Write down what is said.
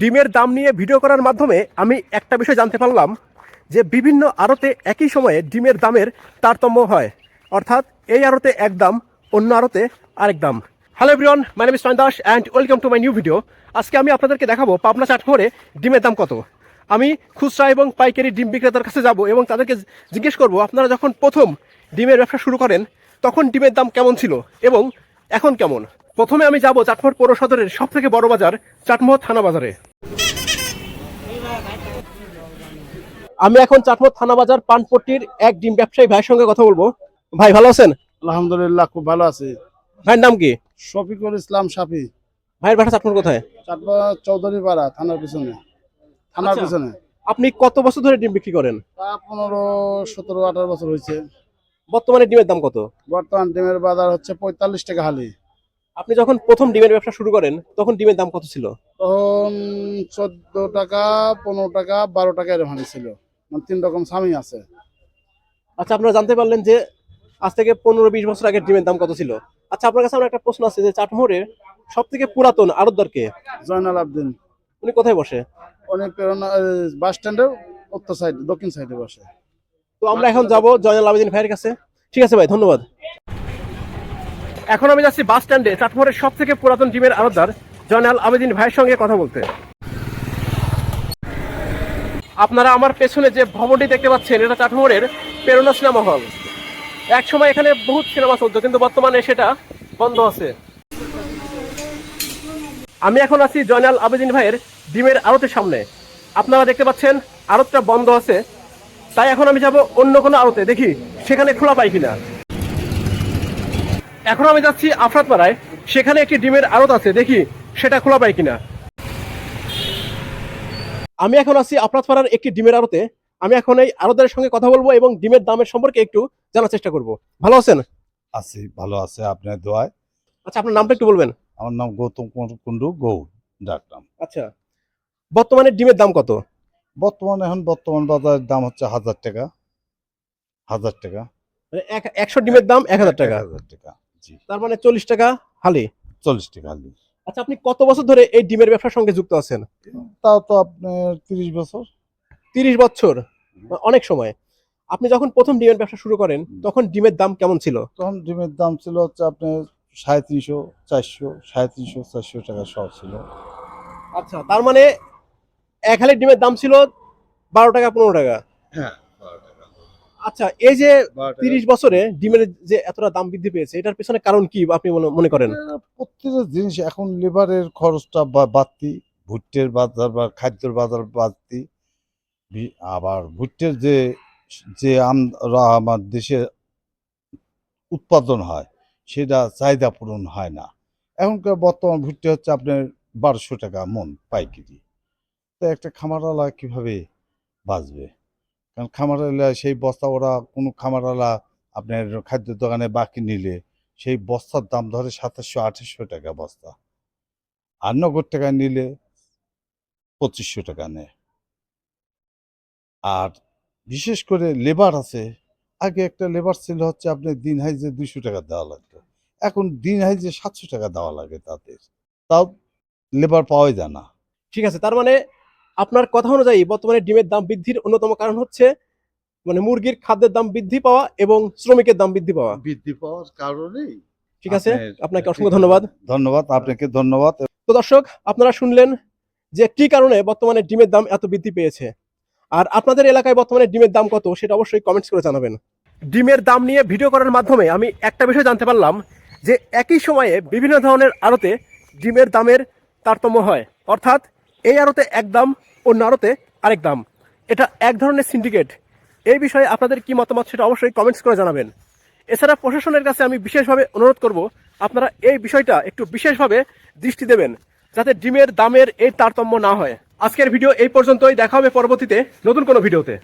ডিমের দাম নিয়ে ভিডিও করার মাধ্যমে আমি একটা বিষয় জানতে পারলাম যে বিভিন্ন আড়তে একই সময়ে ডিমের দামের তারতম্য হয়। অর্থাৎ এই আড়তে এক দাম, অন্য আড়তে আরেক দাম। Hello everyone my name is Das and welcome to my new video আজকে আমি আপনাদেরকে দেখাবো পাবনা চাটমোহরে ডিমের দাম কত। আমি খুচরা এবং পাইকারি ডিম বিক্রেতার কাছে যাব এবং তাদেরকে জিজ্ঞেস করব, আপনারা যখন প্রথম ডিমের ব্যবসা শুরু করেন, তখন ডিমের দাম কেমন ছিল এবং এখন কেমন? প্রথমে আমি যাব চাটমোহর পৌর সদরের সব থেকে বড় বাজার চাটমোহর থানা বাজারে। আমি এখন চাটমোহর থানা বাজার পানপট্টির এক ডিম ব্যবসায়ী ভাইয়ের সঙ্গে কথা বলব। ভাই ভালো আছেন? আলহামদুলিল্লাহ খুব ভালো আছি। ভাইয়ের নাম কি? শফিকুল ইসলাম সাফি। ভাইয়ের বাসা চাটমোহর কোথায়? চাটবা চৌধুরী পাড়া থানার পিছনে। থানার আচ্ছা। পিছনে। আপনি কত বছর ধরে ডিম বিক্রি করেন? তা পনেরো সতেরো আঠারো বছর হয়েছে। বর্তমানে ডিমের দাম কত? বর্তমান ডিমের বাজার হচ্ছে পঁয়তাল্লিশ টাকা হালি। আপনি যখন প্রথম ডিমের ব্যবসা শুরু করেন তখন ডিমের দাম কত ছিল? তখন চোদ্দ টাকা পনেরো টাকা বারো টাকা এরকম ছিল। মানে তিন রকম স্বামী আছে। আচ্ছা আপনারা জানতে পারলেন যে আজ থেকে পনেরো বিশ বছর আগে ডিমের দাম কত ছিল। আচ্ছা আপনার কাছে আমার একটা প্রশ্ন আছে যে চাটমোহরের সব থেকে পুরাতন আড়তদার কে? জয়নাল আবদিন। উনি কোথায় বসে? অনেক প্রেরণা বাস স্ট্যান্ডের উত্তর সাইডে দক্ষিণ সাইডে বসে। তো আমরা এখন যাব জয়নাল আবেদিন ভাইয়ের কাছে। ঠিক আছে ভাই ধন্যবাদ। এখন আমি যাচ্ছি বাস স্ট্যান্ডে, চাটমোহরের সব থেকে পুরাতন জিমের আড়তদার জয়নাল আবেদিন ভাইয়ের সঙ্গে কথা বলতে। আপনারা আমার পেছনে যে ভবনটি দেখতে পাচ্ছেন, এটা চাটমোহরের প্রেরণা সিনেমা হল। এক সময় এখানে বহুত সিনেমা চলতো, কিন্তু বর্তমানে সেটা বন্ধ আছে। আমি এখন আছি জয়নাল আবেদিন ভাইয়ের ডিমের আড়তের সামনে। আপনারা দেখতে পাচ্ছেন আড়তটা বন্ধ আছে। তাই এখন আমি যাব অন্য কোনো আড়তে দেখি, সেখানে খোলা পাই কিনা। এখন আমি যাচ্ছি আফরাতপাড়ায়। সেখানে একটি ডিমের আড়ত আছে দেখি সেটা খোলা পাই কিনা। আমি এখন আছি আফরাতপাড়ার একটি ডিমের আড়তে। আমি এখন এই আড়তের সঙ্গে কথা বলব এবং ডিমের দামের সম্পর্কে একটু জানার চেষ্টা করব। ভালো আছেন? আছি ভালো আছে আপনার দোয়ায়। আচ্ছা আপনার নামটা একটু বলবেন। আমার নাম গৌতম কুমার কুন্ডু গৌর ডাকলাম আচ্ছা বর্তমানে ডিমের দাম কত? বর্তমানে এখন বর্তমান বাজারের দাম হচ্ছে হাজার টাকা। হাজার টাকা। মানে এক- একশো ডিমের দাম এক হাজার টাকা। হাজার টাকা। তার মানে চল্লিশ টাকা হালি? চল্লিশ টাকা হালি। আচ্ছা আপনি কত বছর ধরে এই ডিমের ব্যবসার সঙ্গে যুক্ত আছেন? তাও তো আপনার তিরিশ বছর। তিরিশ বছর অনেক সময়। আপনি যখন প্রথম ডিমের ব্যবসা শুরু করেন তখন ডিমের দাম কেমন ছিল? তখন ডিমের দাম ছিল হচ্ছে আপনার সাড়ে তিনশো চারশো সাড়ে তিনশো চারশো টাকা সহ ছিল। আচ্ছা তার মানে এক হালি ডিমের দাম ছিল বারো টাকা পনেরো টাকা। হ্যাঁ। আচ্ছা এই যে তিরিশ বছরে ডিমের যে এতটা দাম বৃদ্ধি পেয়েছে এটার পেছনে কারণ কি আপনি মনে- করেন? প্রত্যেকটা জিনিস এখন লেবারের খরচটা বা- বাড়তি ভুট্টের বাজার বা খাদ্যের বাজার বাড়তি আবার ভুট্টের যে যে আমরা আমার দেশে উৎপাদন হয় সেটা চাহিদা পূরণ হয় না। এখনকার বর্তমান ভুট্টে হচ্ছে আপনার বারোশো টাকা মন পাইকারি। তো একটা খামারওয়ালা কীভাবে বাঁচবে? কারণ খামারওয়ালা সেই বস্তা ওরা কোনো খামারওয়ালা আপনার খাদ্য দোকানে বাকি নিলে সেই বস্তার দাম ধরে সাতাশশো, আঠাশশো টাকা বস্তা। আর নগদ টাকা নিলে পঁচিশশো টাকা নেয়। আর বিশেষ করে লেবার আছে। আগে একটা লেবার ছিল হচ্ছে আপনি দিন হাইজে দুইশো টাকা দেওয়া লাগতো। এখন দিন হাইজে সাতশো টাকা দেওয়া লাগে তাদের। তাও লেবার পাওয়াই যায় না। ঠিক আছে, তার মানে আপনার কথা অনুযায়ী বর্তমানে ডিমের দাম বৃদ্ধির অন্যতম কারণ হচ্ছে মানে মুরগির খাদ্যের দাম বৃদ্ধি পাওয়া এবং শ্রমিকের দাম বৃদ্ধি পাওয়া। বৃদ্ধি পাওয়ার কারণেই ঠিক আছে? আপনাকে অসংখ্য ধন্যবাদ। ধন্যবাদ আপনাকে ধন্যবাদ। তো দর্শক আপনারা শুনলেন যে কি কারণে বর্তমানে ডিমের দাম এত বৃদ্ধি পেয়েছে। আর আপনাদের এলাকায় বর্তমানে ডিমের দাম কত সেটা অবশ্যই কমেন্টস করে জানাবেন। ডিমের দাম নিয়ে ভিডিও করার মাধ্যমে আমি একটা বিষয় জানতে পারলাম যে একই সময়ে বিভিন্ন ধরনের আড়তে ডিমের দামের তারতম্য হয়। অর্থাৎ এই আড়তে এক দাম, অন্য আড়তে আরেক দাম। এটা এক ধরনের সিন্ডিকেট এই বিষয়ে আপনাদের কি মতামত সেটা অবশ্যই কমেন্টস করে জানাবেন। এছাড়া প্রশাসনের কাছে আমি বিশেষভাবে অনুরোধ করব, আপনারা এই বিষয়টা একটু বিশেষভাবে দৃষ্টি দেবেন, যাতে ডিমের দামের এই তারতম্য না হয়। আজকের ভিডিও এই পর্যন্তই, দেখা হবে পরবর্তীতে নতুন কোনো ভিডিওতে।